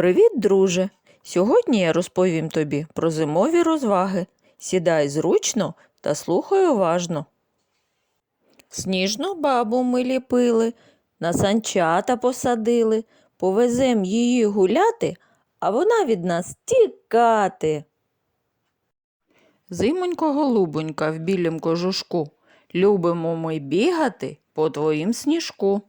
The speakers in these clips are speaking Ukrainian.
Привіт, друже! Сьогодні я розповім тобі про зимові розваги. Сідай зручно та слухай уважно. Сніжну бабу ми ліпили, на санчата посадили, повезем її гуляти, а вона від нас тікати. Зимонько голубонька в білім кожушку, любимо ми бігати по твоїм сніжку.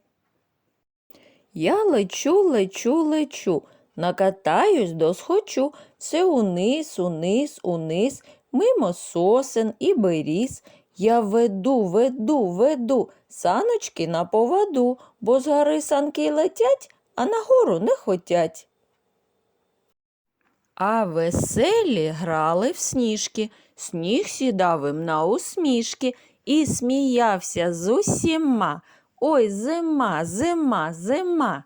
Я лечу, лечу, лечу, накатаюсь досхочу, все униз, униз, униз, мимо сосен і беріз. Я веду, веду, веду, саночки на поводу, бо з гори санки летять, а нагору не хотять. А веселі грали в сніжки, сніг сідав їм на усмішки і сміявся з усіма. Ой, зима, зима, зима.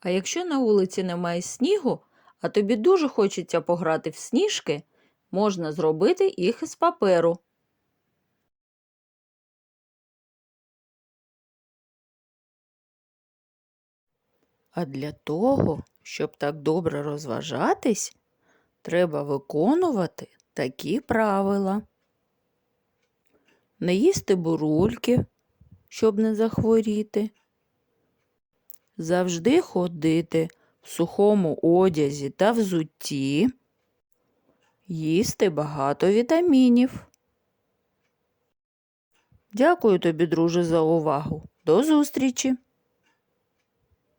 А якщо на вулиці немає снігу, а тобі дуже хочеться пограти в сніжки, можна зробити їх із паперу. А для того, щоб так добре розважатись, треба виконувати такі правила. Не їсти бурульки, щоб не захворіти. Завжди ходити в сухому одязі та взутті. Їсти багато вітамінів. Дякую тобі, друже, за увагу. До зустрічі!